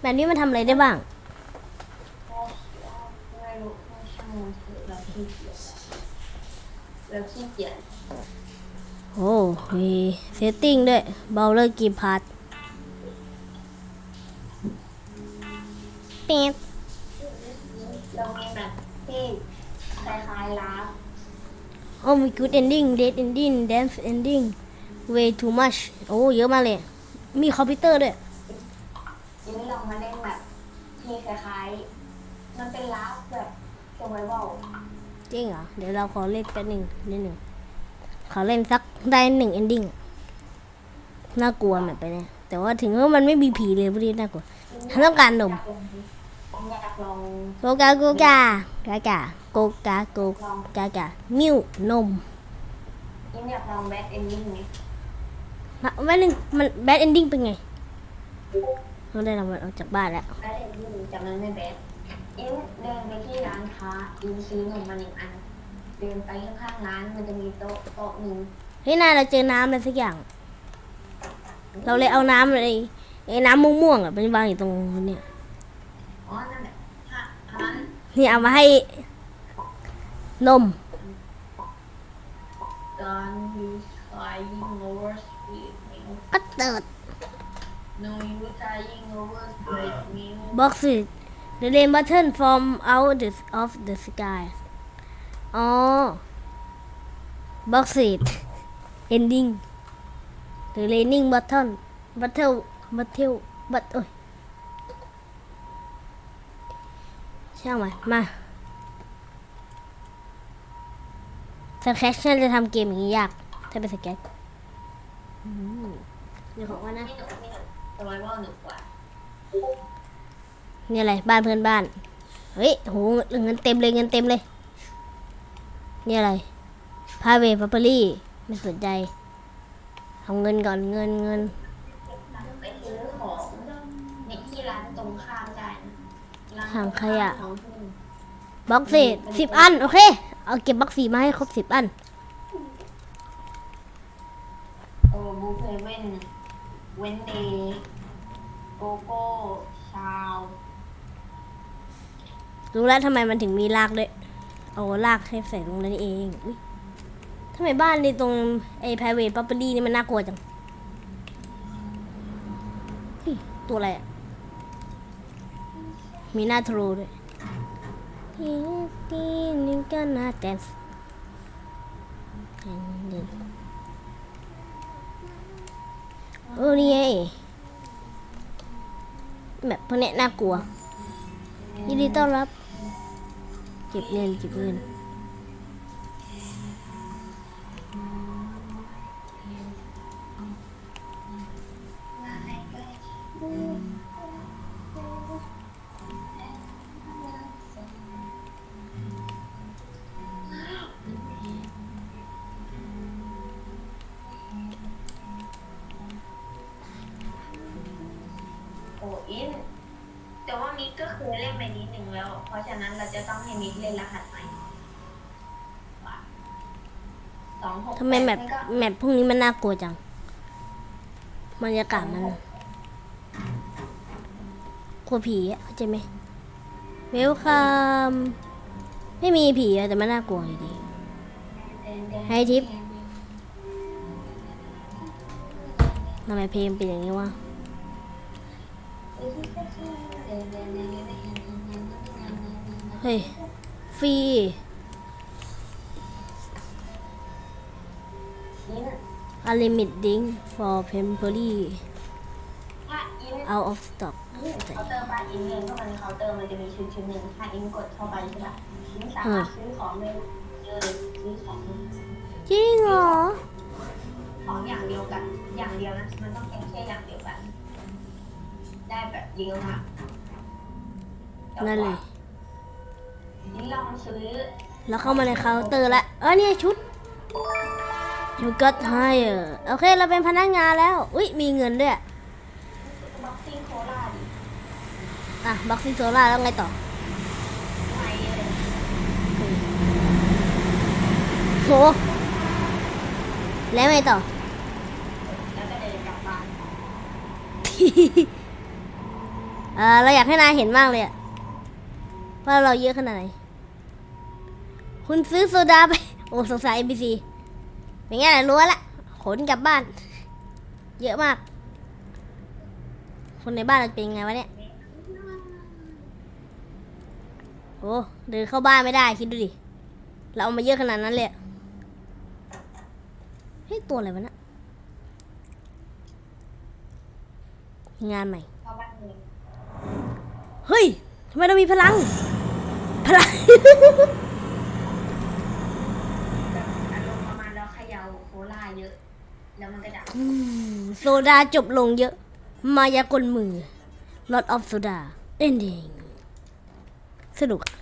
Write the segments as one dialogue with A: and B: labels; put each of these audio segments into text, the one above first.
A: แบบนี้มันทำอะไรได้บ้าง
B: ไม่รู้ไม่ช่างมันเถอะเราขี้เกียจเราขี้เกียจ
A: โอ้มีเซตติ้งด้วยเบลเลอร์กีพาร์ตเป็ด
B: เรามีแบบที่คล้ายๆลาฟ
A: โอ้มี good ending dead ending dance ending way too much โอ้ เยอะมากเลย มีคอมพิวเตอร์ด้วย
B: ทีนี้ลองมาเล่นแบบที่คล้ายๆ มันเป็นลาฟแบบเซอร์ไวเวล
A: จริงเหรอ เดี๋ยวเราขอเล่นแป๊บหนึ่งนิดหนึ่งขอเล่นสักได้หนึ่ง ending น่ากลัวแบบไปเนี่ยแต่ว่าถึงว่ามันไม่มีผีเลยพวกนี้น่ากลัวฉันต้องการนม
B: อยากลอง
A: โกกาโกกา กากาโกกาโกกากามิวนม
B: ยิ้มอยากลองแบทเอนดิ้งไหม
A: มาแป๊บนึงมันแบดเอนดิ้งเป็นไงเราได้รางวัลออกจากบ้านแล้ว
B: แบทเอนดิ้งจากนั้นไม่แบท ยิ้มเดินไปที่ร้านค้ายิ้มซื้อนมมาหนึ่งอัน เดินไปข้างๆร้านมันจะมีโต๊ะโต๊ะหนึ่ง
A: เฮ้ยนายเราเจอน้ำอะไรสักอย่าง เราเลยเอาน้ำอะไรไอ้น้ำม่วงๆอะไปวางอยู่ตรงเนี่ย
B: อ๋อนั่นแหละถ้าอันนั้น
A: นี่เอามาให้นม
B: Don't use flying over speed milk
A: ก็เติด
B: No use flying over speed milk
A: บอกสิ the rain button from out the of the sky อ๋อบอกสิ ending the raining button button button but โอ้ยช่างมันมาสแคชฉันจะทำเกมอย่างนี้ยาก ถ้าเป็นสแคชอืมเดี๋ยวของว่านะ
B: ไม่หนุกไม่หนุกสไวเวลหนุกกว่า
A: นี่อะไรบ้านเพื่อนบ้าน เฮ้ยโหเงินเต็มเลยเงินเต็มเลย นี่อะไรพาเวพัปเปอรี่ไม่สนใจเอาเงินก่อนเงินเงิน
B: ไปซื้อของในที่ร้านตรงข้ามได้นะร้าน
A: ถังขยะ
B: ของที่
A: บล็อกสี่สิบอัน โอเค เอาเก็บบล็อกสี่มาให้ครบสิบอัน
B: โอ้บูเพเว่นเวนเดย์โกโก้ชาว
A: รู้แล้วทำไมมันถึงมีรากด้วยเอารากให้ใส่ลงนั้นเองอุ๊ยทำไมบ้านในตรงไอ้พาเวพัปเปอรี่นี่มันน่ากลัวจังตัวอะไรอะมีหน้าทรูด้วยนี่ก็น่าแดนส์โอ้นี่ไงแบบพวกเนี้น่ากลัวยินดีต้อนรับ เก็บเงินเก็บเงิน
B: แมปแม
A: ปพวกนี้มันน่ากลัวจังบรรยากาศมันกลัวผีอะเข้าใจไหมเวลคัมไม่มีผีอะแต่มันน่ากลัวอยู่ดีให้ทิปทำไมเพลงเป็นอย่างนี้วะเฮ้ยฟรี unlimited drink for temporary out of stock
B: เคาน์เตอร์บ้าอินเองเข้ามาในเคาน์เตอร์มันจะมีชุดชุดหนึ่งถ้าอินกดเข้าไปใช่ปะอินสามารถซื้อของเลยซื้อของ
A: จริงเหรอ
B: ของอย่างเดียวกัน อย่างเดียวนะ มันต้องเป็นแค่อย่างเดียวกัน ได้แบบเยอะมาก
A: นั่นเลย
B: อินลองซื้อ
A: แล้วเข้ามาในเคาน์เตอร์ละเออเนี่ยชุด you got hire โอเค เราเป็นพนักงานแล้ว อุ้ยมีเงินด้วย
B: บ็อกซิ่งโคลา
A: อะบ็อกซิ่งโซล่าแล้วไงต่อ
B: ไปเลย
A: โห แล้วไงต่อ
B: แล้วก็เดินกลับบ้าน
A: เออเราอยากให้นายเห็นมากเลยอะว่าเราเยอะขนาดไหน คุณซื้อโซดาไป โอ้สงสาร NPC เป็นไงล่ะรู้ละขนกลับบ้าน เยอะมาก คนในบ้านเราเป็นไงวะเนี่ยโอ้เดินเข้าบ้านไม่ได้คิดดูดิ เราเอามาเยอะขนาดนั้นเลยเฮ้ยตัวอะไรวะนะงานใหม่
B: เพราะบ้านเมือง
A: เฮ้ยทำไมเรามีพลัง พลัง
B: แบบอารมณ์ประมาณเราเขย่าโคลา เยอะ แล้วมันก็ดับ
A: อืมโซดาจบลงเยอะ มายากลมือ Lot of Soda Ending สนุกอะ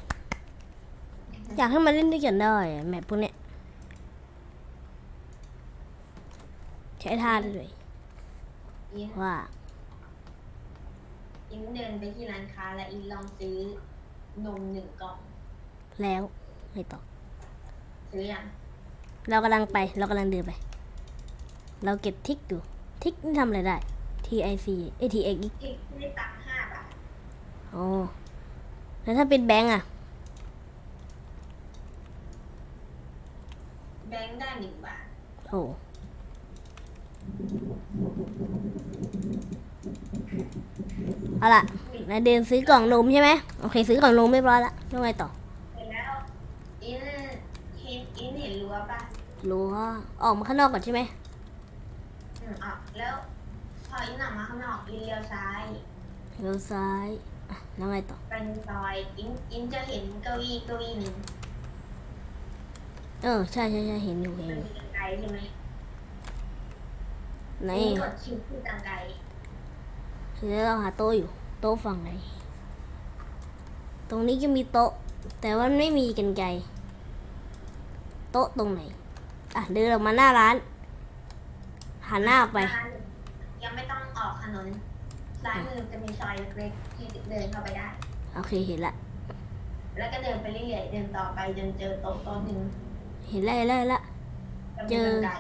A: อยากให้มาเล่นด้วยกันได้อะแมปพวกเนี้ยใช้ท่าได้เลย
B: อิน
A: ว่า
B: อินเดินไปที่ร้านค้าแล้วอินลองซื้อนมหนึ่งกล่อง
A: แล้วไม่ต่อ
B: ซื้อยัง
A: เรากำลังไป เรากำลังเดินไป เราเก็บทิกอยู่ ทิกนี่ทำอะไรได้ T I C A T X
B: ที่ได้ตังค์ห้าบาท
A: อ๋อแล้วถ้าเป็นแบงก์อะ
B: แบงค์ได้หนึ่งบาท
A: โอ้เอาล่ะนายเดินซื้อกล่องนมใช่ไหมโอเค ซื้อกล่องนมเรียบร้อยละต้องไงต่อ
B: เสร็จแล้วอินเห็นอินเห็นรั้วปะ
A: รู้ว่าออกมาข้างนอกก่อนใช่ไหม
B: อืมออกแล้วพออินออกมาข้างนอกอินเลี้ยวซ้าย
A: เลี้ยวซ้ายอะแล้วไงต่อ
B: เป็นซอยอินอินจะเห็นเก้าอี้เก้าอี้หนึ่ง
A: เออ ใช่ใช่ใช่เห็นอยู่เห็น
B: มัน
A: อยู่
B: มีกันไกลใช่ไหม
A: ไหน
B: อินกดชิปที่กันไกล
A: เดี๋ยวเราหาโต๊ะอยู่ โต๊ะฝั่งไหน ตรงนี้ก็มีโต๊ะ แต่ว่าไม่มีกันไกรโต๊ะตรงไหน อะเดินออกมาหน้าร้าน หันหน้าออกไป
B: ร้านยังไม่ต้องออกถนนซ้ายมือจะมีซอยเล็กๆที่เดินเข้าไปได้
A: โอเคเห็นละ
B: แล้วก็เดินไปเรื่อยๆเดินต่อไปจนเจอโต๊ะโต๊ะหนึ่ง
A: เห็นแล้วเห็นแล้วเห็นแล้ว
B: จะ
A: เจ
B: มี
A: อ
B: กันไกล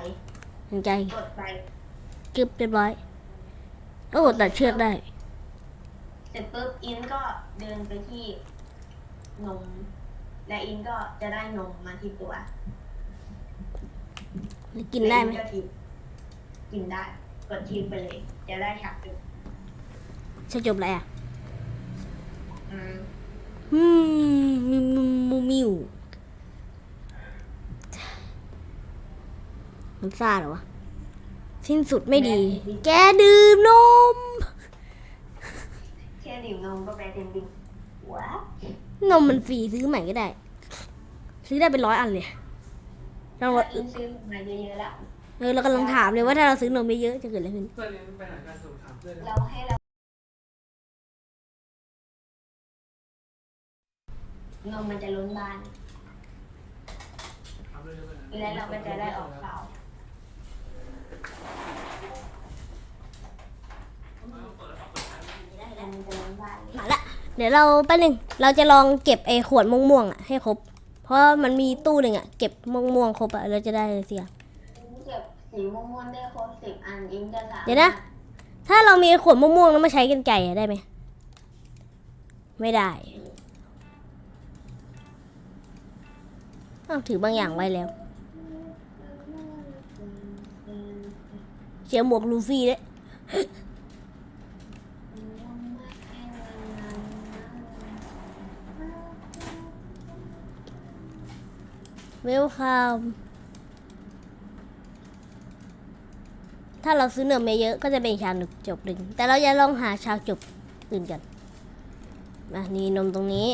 A: กันไกร
B: กดไป
A: กึบเรียบร้อย โอ้ตัดเชือกได้
B: เสร็จปุ๊บอินก็เดินไปที่นม และอินก็จะได้นมมาที่ตัว
A: กินได้ไหม
B: แล้วอิก็ทิป กินได้ กดทิปไปเลย จะได้ฉับจุด
A: จะจบอะไรอะ
B: อืม
A: อืมมิวมิวมิวมิวมันซ่าเหรอวะ สิ้นสุดไม่ดี แกดื่มนม
B: แค่ดื่มนมก็แปลเต็มดิงว้า
A: นมมันฟรีซื้อใหม่ก็ได้ ซื้อได้เป็นร้อยอันเลยเรา
B: ถ้าอินซื้อมาเยอะๆแล้ว
A: เออเรากำลังถามเลยว่าถ้าเราซื้อนมเยอะๆจะเกิดอะไรขึ้น
C: เพื่อนเรียนไปหาการส่งถามเพื่อน
B: เราให้เรานมมันจะล้นบ้าน
C: ถามเลยเพื่อน
B: และเราก็จะได้ออกข่าวมันจะล้นบ้าน
A: มาละเดี๋ยวเราแป๊บนึงเราจะลองเก็บไอ้ขวดม่วงๆอะให้ครบ เพราะมันมีตู้หนึ่งอะเก็บม่วงๆครบอะเราจะได้เสีย
B: เก็บ สีม่วงๆได้ครบสิบอันอินจะสาม
A: เดี๋ยวนะ ถ้าเรามีขวดม่วงๆแล้วมาใช้กันไก่ได้ไหม ไม่ได้อ้าวถือบางอย่างไว้แล้วเสียหมวกลูฟี่ด้วยเวลคัม ถ้าเราซื้อเนื้อมาเยอะก็จะเป็นชาหนึ่งจบหนึ่งแต่เราจะลองหาชาจบอื่นกันมานี่นมตรงนี้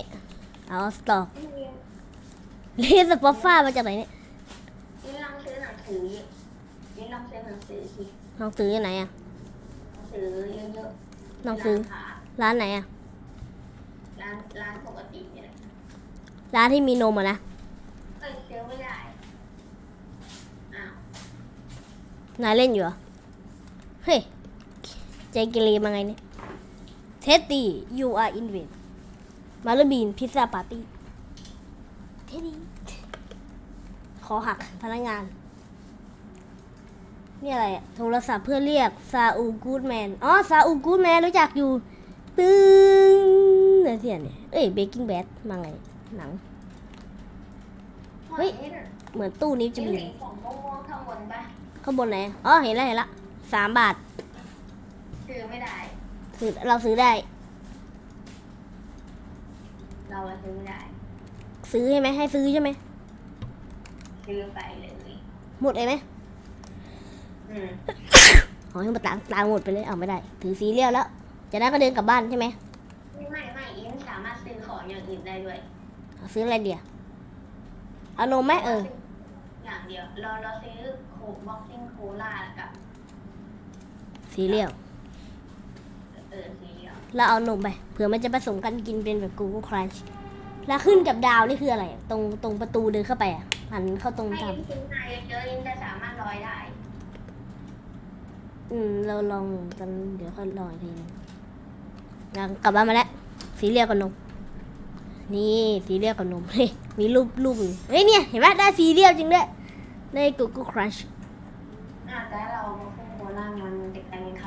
A: เอาสต็อกเรียสปอฟฟ้ามาจากไหนเนี่ย
B: อินลองซื้อหนังสืออินลองซื้อหนังสือสิ
A: ลองซื้อที่ไหนอะ
B: หนังสือเยอะๆ
A: ลองซื้อ
B: ร้านค้า
A: ร้านไหนอะ
B: ร้านร้านปกติเนี่ย
A: ร้านที่มีนมอะนะ
B: เอ้ยซื้อไม่ได้อ้าวนา
A: ยเล่นอยู่เหรอ เฮ้ยใจเกเรมาไงเนี่ยเทสตี้ you are in w a i t มาลบีนพิซซ่าปาร์ตี้เทดดี้ขอหักพนักงาน นี่อะไรอะโทรศัพท์เพื่อเรียก ซาอูกูดแมน อ๋อ ซาอูกูดแมน รู้จักอยู่ตื้อยเนี่ยเอ้ย Breaking Bad มาไง หนัง เฮ้ย
B: อิน
A: เหมือนตู้นี้จะ
B: อิน
A: มี
B: เห็นของม่วงๆข้างบนปะ
A: ข้างบนไหนอ๋อ เห็นแล้วเห็นแล้ว สามบาท
B: ซื้อไม่ได้
A: ซื้อเราซื้อได้
B: เราอะซื้อไม่ได้
A: ซื้อใช่ไหมให้ซื้อใช่ไหม
B: ซื้อไปเลย
A: หมดเลยไหม
B: อืม
A: อ๋อให้มาตังตังหมดไปเลยเอาไม่ได้ ถือซีเรียลแล้วจากนั้นก็เดินกลับบ้านใช่ไหม
B: ไม่ไม่ไม่อินสามารถซื้อของอย่างอื่นได้ด้วย
A: เอาซื้ออะไรเดียวเอานมไหมเออ
B: อย่างเดียว เราเราซื้อโคกบ็อกซิ่งโคลากับ
A: ซีเรียล
B: เออสีเหลือง
A: เราเอานมไปเผื่อมันจะผสมกันกินเป็นแบบ Google Crunch แล้วขึ้นกับดาวนี่คืออะไร ตรงตรงประตูเดินเข้าไปอะหันเข้าตรง
B: ให้
A: ทาง
B: อินซื้อมาเยอะๆอินจะสามารถลอยได้
A: อืม เราลองกันเดี๋ยวค่อยลองอีกทีหนึงยังกลับบ้านมาแล้วสีเรียลกับนม นี่สีเรียลกับนมเฮ้ยมีรูปรูปอยู่เฮ้ยเนี่ย เห็นไหมได้สีเรียลจริงด้วยได้ Google Crunch
B: อะแต่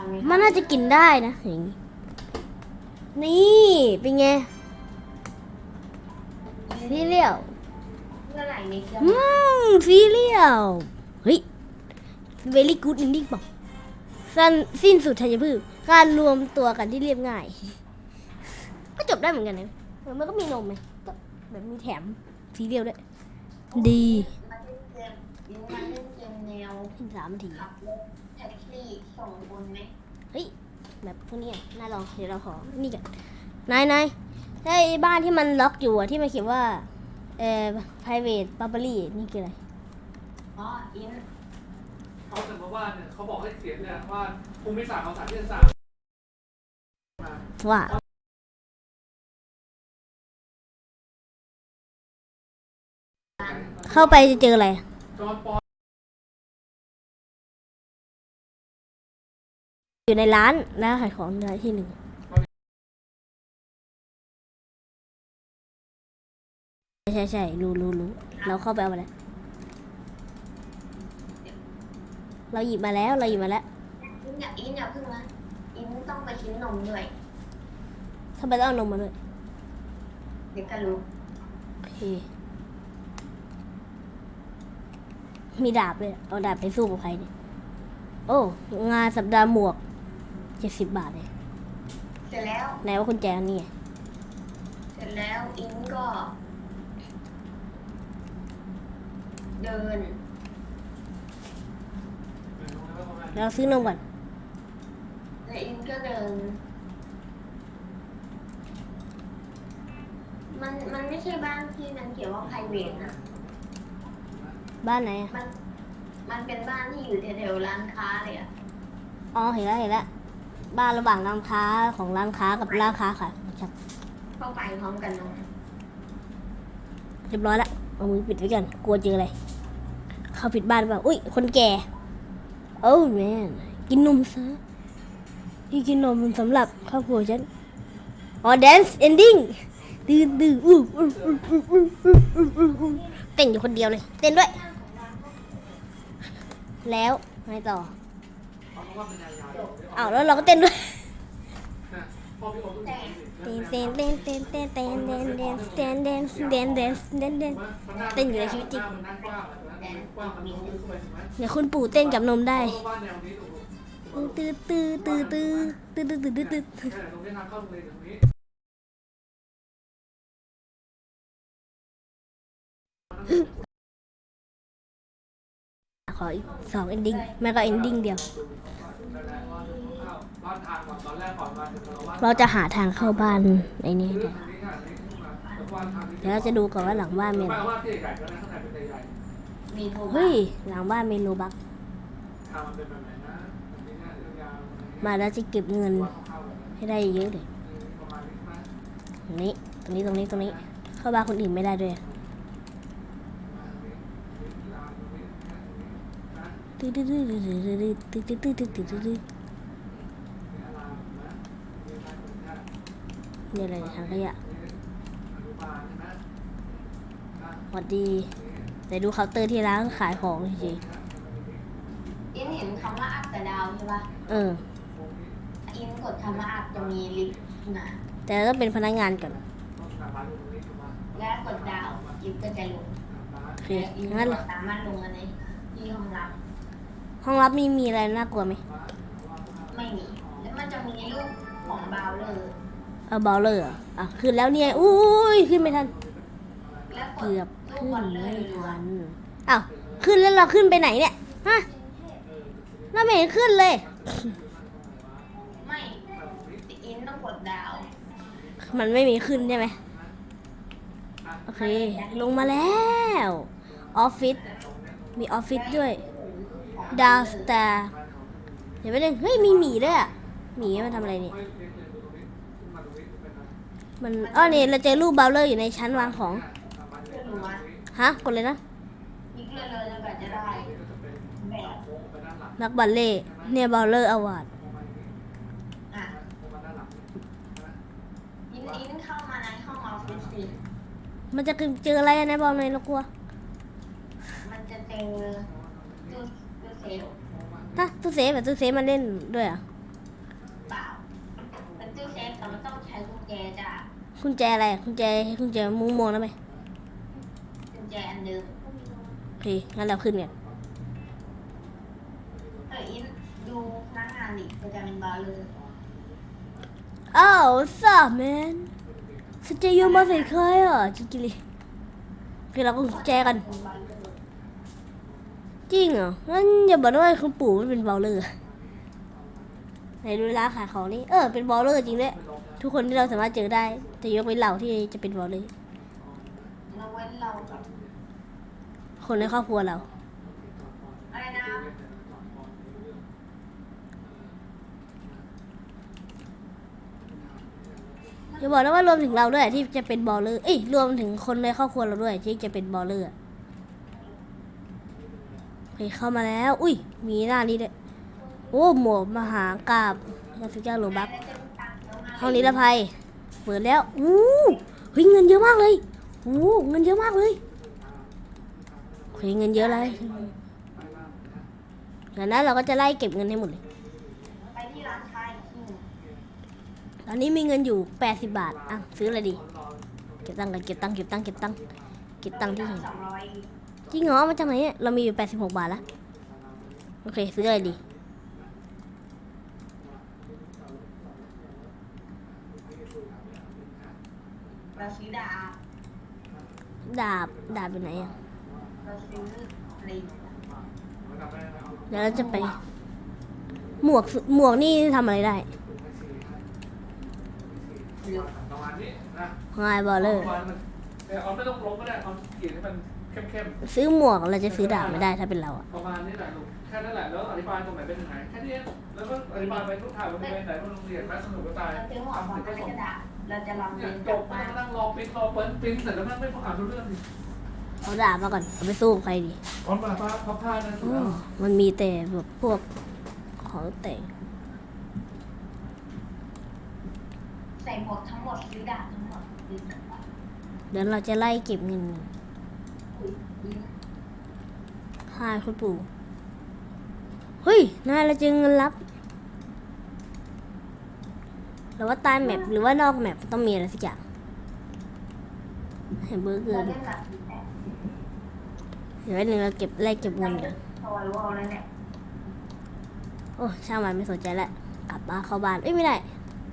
B: กแต่งคำนี้
A: มันน่าจะกินได้นะอย่างนี้นี่เป็นไงซีเรียล
B: เมื่อไหร่ในเครื่อง
A: อืมซีเรียลเฮ้ย very good ending บอกสั้นสิ้นสุดทัญพืชการรวมตัวกันที่เรียบง่าย ก็จบได้เหมือนกันนะเออมันก็มีนมไหมก็แบบมีแถมซีเรียลด้วย ดี
B: มาเล่นเกมอินมาเล่นเกมแนว
A: สามนาที
B: ขับรถแท็กซี่ส่งคนไหม
A: เฮ้ยแบบพวกนี้อะน่าลองเดี๋ยวเราขอนี่กันนายนายไอ้บ้านที่มันล็อกอยู่อะที่มันเขียนว่าเอ่อ private property นี่คืออะไร
B: อ๋ออิน
C: เขาแต่มาว่าเนี่ยเขาบอกให้เขียนเนี่ยว่าภูมิศาสตร์ของสารที่ศาสตร์มา
A: ว่าเข้าไปจะเจออะไร
C: จอห์นปอ
A: อยู่ในร้านร้านขายของร้านที่หนึ่งใช่ใช่รู้รู้รู้เราเข้าไปเอามาแล้วเราหยิบมาแล้วเราหยิบมาแล้ว
B: อินอย่าอินอย่าพึ่งนะอินต้องไปชิ้นนมด้วย
A: ทำไมต้องเอานมมาด้วย
B: เดี๋ยวก็รู้
A: โอเคมีดาบเลยเอาดาบไปสู้กับใครเนี่ยโอ้งานสัปดาห์หมวก เจ็ดสิบบาทเลย
B: เสร็จแล้ว
A: ไหนว่าคุณแจนี่ไง
B: เสร็จแล้วอินก็ เดิน
A: เราซื้อนมก่อน
B: แล้วอินก็เดิน มันมันไม่ใช่บ้านที่มันเขียนว่า private นะ
A: บ้านไหนอะ
B: มันมันเป็นบ้านที่อยู่แถวๆร้านค้าเลยอะ
A: อ๋อเห็นแล้วเห็นแล้ว บ้านระหว่างร้านค้าของร้านค้ากับร้านค้าค่ะ
B: เข้าไปพร้อมกันนะ
A: เรียบร้อยและเอามือปิดไว้กันกลัวเจออะไรเข้าผิดบ้านแบบอุ้ยคนแก่โอ้แม่กินนมซะที่กินนมสำหรับครอบครัวฉันอ๋อแดนซ์เอนดิ้งตื่นตื่ออู้อู้อู้อู้อู้อู้อู้เต้นอยู่คนเดียวเลย เต้นด้วย แล้วไงต่อ
C: อ้าว
A: แล้วเราก็เต้นด้วย
C: พ่อพี่โอ๊ตต้อง
A: เต้นเต้นเต้นเต้นเต้นเต้นเต้นเต้นเต้นเต้นเต้นเต้นเต้นเต้นเต้นอยู่ในชีวิตจริง
C: มันนั่งกว้างกว้างมันรู้เข้าไปถูกไหม
A: เดี๋ยวคุณปู่เต้นกับนมได้
C: บ้านแนวนี้ถูก
A: ตื้อตื้อตื้อตื้อตื้อตื้อตื้อตื้อตื้อ
C: ตรงนี้ทางเข้าโรงเรียนตรงนี้
A: ขออีกสองเอนดิ้งแม่ก็เอนดิ้งเดียว
C: นั่นแหละว่าเดิน เข้าบ้านทางก่อนตอนแรกก่อนมาถึงเราว่า
A: เราจะหาทางเข้าบ้านในนี้
C: ตร
A: กัน
C: งนี้ค่ะนี่ขึ้นมาแต่ว่าทางนี้
A: เดี๋ยวเราจะดูก่อนว่าหลังบ้านมีอะไร
C: ไม่ว่าที่ใหญ่ก็ได้ข้างในเป็นใหญ่
B: มีโทร
A: เฮ้ยหลังบ้านมีโลบัก
C: ทางมันเป็นแบบไหนนะแบบนี้นะยาวๆ
A: มาแล้วจะเก็บเงิน
C: ว่าเข้าแบบ
A: ให้ได้เยอะเลย
C: ประมาณนี้ไหม
A: ตรงนี้ตรงนี้ตรงนี้ตรงนี้ เข้าบ้านคนอื่นไม่ได้ด้วยตื้อตื้อตื้อตื้อตื้อตื้อตื้อตื้อตื้อ ตื้อตื้อนี่อะไรเนี่ยถังขยะสวัสดี แต่ดูเคาน์เตอร์ที่ร้านขายของจริง
B: อินเห็นคำว่าอัพกับดาวใช่ปะ
A: ๆเออ
B: อินกดคำว่าอัพจะมีลิฟต์มา
A: แต่ต้องเป็นพนักงานก่อน
B: อแล้วกดดาวอิฟก็จะลง
A: โอเค
B: อิฟ
A: งั้นเหรอ
B: สามารถลงอันนี้ที่ห้องรับ
A: ห้องรับมีมีอะไรน่ากลัวไหม
B: ไม่มี แล้วมันจะมีรูปของบาวเลอร์
A: เอาบอลเลอร์เหรออะขึ้นแล้วเนี่ยอุ้ยขึ้นไม่ทัน
B: แล้วกด
A: เกือบ
B: รู
A: ขึ้
B: ป
A: น
B: บอลเลอ
A: ไม่
B: ร์รัว
A: ทันอ้าวขึ้นแล้วเราขึ้นไปไหนเนี่ยฮะเราไม่เห็นขึ้นเลย
B: ไม่อินต้องกดดาว
A: มันไม่มีขึ้นใช่ไหมโอเค ลงมาแล้วออฟฟิศมีออฟฟิศด้วยดาวสตาร์เดี๋ยวไปเล่นเฮ้ยมีหมีด้วยอะหมีมันทำอะไรเนี่ย มันอ้อเนี่ยเราเจอรูปเบลเลอร์อยู่ในชั้นวางของ
B: ขึ้นรู้ว่า
A: ฮะ กดเลยนะ
B: ยิงเลยเลยแล้วก็จะได้แบบ
A: นักบัลเล่ต์เนี่ยเบลเลอร์อวอร์ด
B: อะอินอินเข้ามาในห้องออฟฟิศสิ
A: มันจะเจออะไรอะในบอลในอยเรากลัว
B: มันจะเจอตู้ตู้เซฟ
A: ฮะตู้เซฟแบบตู้เซฟมันเล่นด้วยเหรอะ
B: เปล่าเป็นตู้เซฟแต่มันต้องใช้กุญแจจ้ะ
A: คุณแจอะไรอะคุณแจคุณแจมุ้งโมงแล้วไหม
B: กุญแจอันเดิม
A: โอเคงั้นเราขึ้นกัน
B: เอออินดูพนักงานดิมันจะเป็นบาร์เลย
A: อ้าวสาแมนสเจยูมาใส่ใครอะจิกิลิโอเคเราก็กุญแจกัน
B: เป็นบาร์เลย
A: จริงเหรองั้นอย่าบอกนะว่าคุณปู่มันเป็นบอลเลอร์ ไหนดูร้าขายของนี่ เออ เป็นบอลเลอร์จริงด้วยทุกคนที่เราสามารถเจอได้ แต่ยกเว้นเราที่จะเป็นบอลเลอร์คนในครอบครัวเรา
B: อะไรนะ
A: อย่าบอกนะว่ารวมถึงเราด้วยที่จะเป็นบอลเลอร์ เอ้ยรวมถึงคนในครอบครัวเราด้วยที่จะเป็นบอลเลอร์โอเคเข้ามาแล้ว อุ้ยมีหน้านี้ด้วย โอ้หมวกมหากราบกาฟิก้าโลบัก
B: แล้วจะมีตังค์เยอะมาก
A: ห้องนิรภัย เปิดแล้วอู้เฮ้ยเงินเยอะมากเลยอู้เงินเยอะมากเลยโอเคเงินเยอะเลยดังนั้นเราก็จะไล่เก็บเงินให้หมดเลย
B: ไปที่ร้านค้าอีกที่หนึ่ง
A: ตอนนี้มีเงินอยู่ 80 บาท อะ ซื้ออะไรดี เก็บตังค์กันเก็บตังค์เก็บตังค์เก็บตังค์เก็บตังค์ที่เห็นจริงเหรอมาจากไหนเนี่ยเรามีอยู่ 86 บาทแล้ว โอเค ซื้ออะไรดี
B: เราซื้อดาบ
A: ดาบ ดาบอยู่ไหนอะ
B: เราซื้อลิง
A: เดี๋ยวเราจะไป หมวกสุหมวกนี่ทำอะไรได้
B: หรือ
C: ประมาณนี้นะ
A: ไงบอลเลอร์
C: ประมาณมันเออเอาไม่ต้องลงก็ได้เอาเขียนให้มันเข้ม
A: ซื้อหมวกเราจะซื้อดาบไม่ได้ถ้าเป็นเราอะ
C: ๆประมาณนี้แหละลูกแค่นั้นแหละแล้วอธิบายตรงไหนเป็นยังไงแค่นี้เองแล้วก็อธิบายไปทุกทางมันเป็นไหนมันโรงเรียนแม่สนุกก็ตาย
B: เราซื้อหมวกของ
C: ทำ
B: ก
C: เสร็จก็
B: ระ
C: ส่ง
B: ดาษ เราจะลอง
C: เนี่
B: เรี
C: ย
B: ยน
C: จ
B: จ
C: บบไป
B: มา
C: นั่งรอปริ้นรอเปิ้ลปริ้นเสร็จแล้วนั่งไม่อ่านรู้เรื่องดิ
A: เอาดาบมาก่อนเอาไปสู้กับใครดี
C: ออนมาผ้าพับผ้านั่น
A: อ๋อมันมีแต่แบบพวกของแต่ง
B: ใส่หมวกทั้งหมดซื้อดาบทั้งหมดซื้อดาบ
A: เดี๋ยวเราจะไล่เก็บเงิน
B: อิน
A: หายคุณปู่เฮ้ยนายเราเจอเงินลับ หรือว่าใต้แมปหรือว่านอกแมปต้องมีอะไรสักอย่างเห็นเบอร์เกอ
B: ร์เล่น
A: เดี๋ยวหนึ่งเราเก็บไล่เก็บเงินกัน
B: ทอยว่านั่นแหละ
A: โอ้ช่างมันไม่สนใจละกลับบ้านเข้าบ้านเอ้ยไม่ได้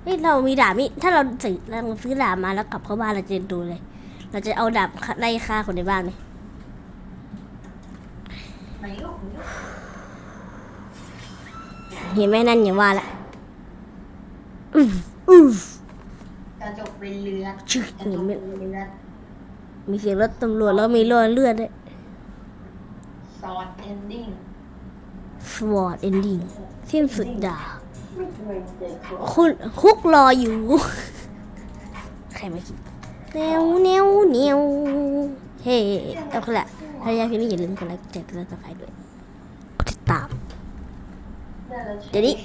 A: เฮ้ยเรามีดาบนี่ถ้าเราซื้อเราซื้อดาบมาแล้วกลับเข้าบ้านเราจะดูเลย เราจะเอาดาบไล่ฆ่าคนในบ้านไหม
B: ไหนลูกไหนลูก
A: เห็นไหมนั่นอย่าว่าละ อืฟอืฟ
B: กระจกเป็นเลือด
A: ชึก
B: กระ
A: เห็
B: จ
A: น
B: ก
A: ไหม
B: เป็นเลือด
A: มีเสียงรถตำรวจแล้วมีรอยเลือดด้วย
B: ซอดเอนดิ้ง
A: sword ending สิ้นสุดดาบ
B: ไม่เคยเจอคน
A: คุณคุกรออยู่ ใครมาคิดแนวแนวแนวเฮ้เอาคนละถ้าอยากคลิปนี้อย่าลืมกดไลค์กดแชร์กดซับสไครต์ด้วยกดติดตาม เดี๋ยวนี้